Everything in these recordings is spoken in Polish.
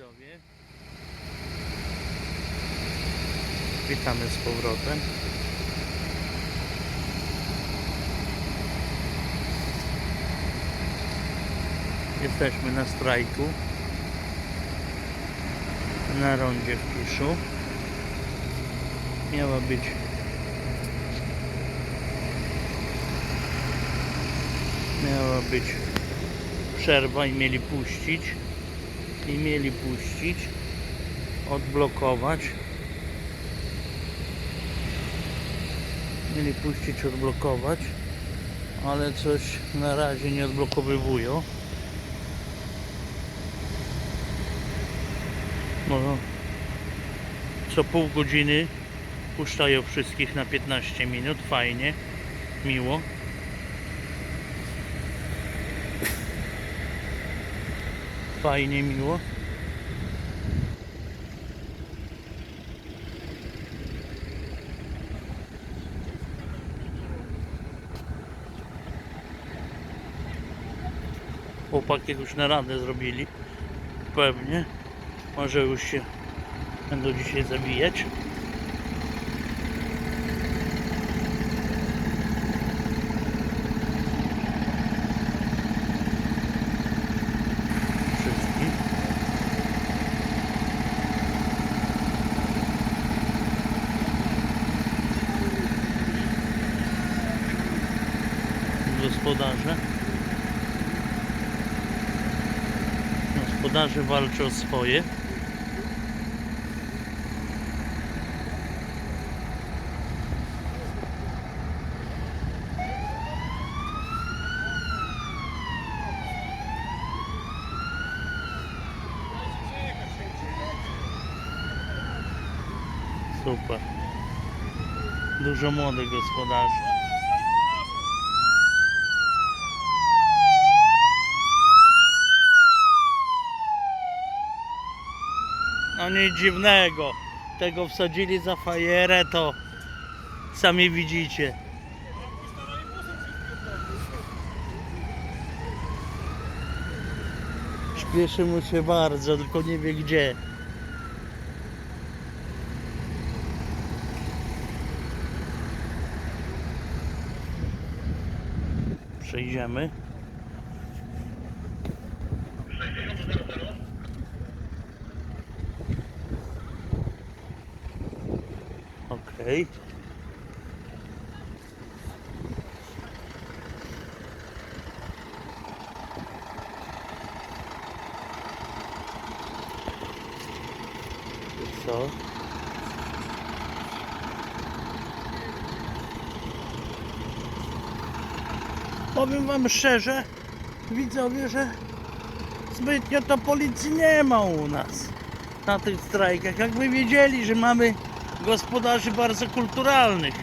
widzowie. Witamy z powrotem. Jesteśmy na strajku. Na rondzie w Kiszu. Miała być miała być przerwa i mieli puścić i mieli puścić odblokować. Mieli puścić odblokować ale coś na razie nie odblokowywują. No. Co pół godziny puszczają wszystkich na 15 minut. Fajnie miło fajnie miło. Chłopaki już na radę zrobili. Pewnie. Może już się będą dzisiaj zabijać wszystkich gospodarze. Gospodarze walczą o swoje. Super. Dużo młodych gospodarzy No nic dziwnego. Tego wsadzili za fajerę, to sami widzicie. Śpieszy mu się bardzo, tylko nie wie gdzie. Przejdziemy. Okej. Co? Powiem wam szczerze, widzowie, że zbytnio to policji nie ma u nas na tych strajkach. Jakby wiedzieli, że mamy gospodarzy bardzo kulturalnych.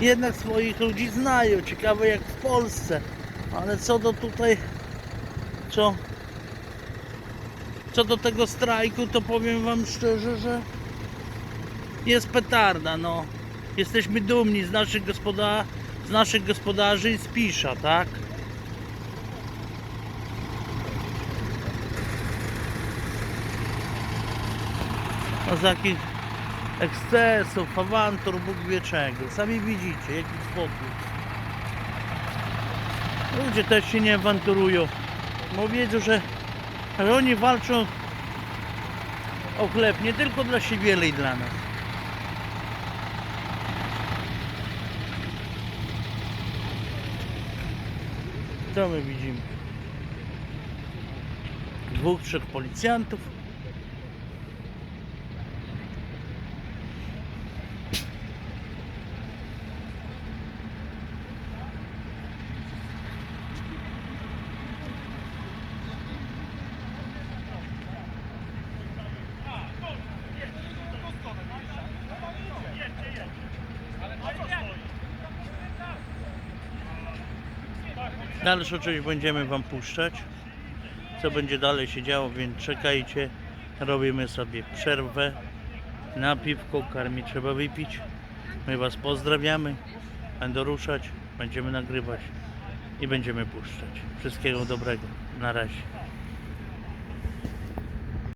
Jednak swoich ludzi znają, ciekawe jak w Polsce. Ale co do tutaj, co, co do tego strajku, to powiem wam szczerze, że jest petarda, no. Jesteśmy dumni z naszych, gospoda, z naszych gospodarzy i z Pisza, tak? No z jakich ekscesów, awantur, Bóg wie czego. Sami widzicie, jaki spokój. Ludzie też się nie awanturują. Bo wiedzą, że, oni walczą o chleb nie tylko dla siebie, ale i dla nas. Co my widzimy? Dwóch, trzech policjantów. Dalszą część będziemy Wam puszczać. Co będzie dalej się działo, więc czekajcie. Robimy sobie przerwę. Na piwko, karmi trzeba wypić. My Was pozdrawiamy. Będę ruszać. Będziemy nagrywać i będziemy puszczać. Wszystkiego dobrego. Na razie.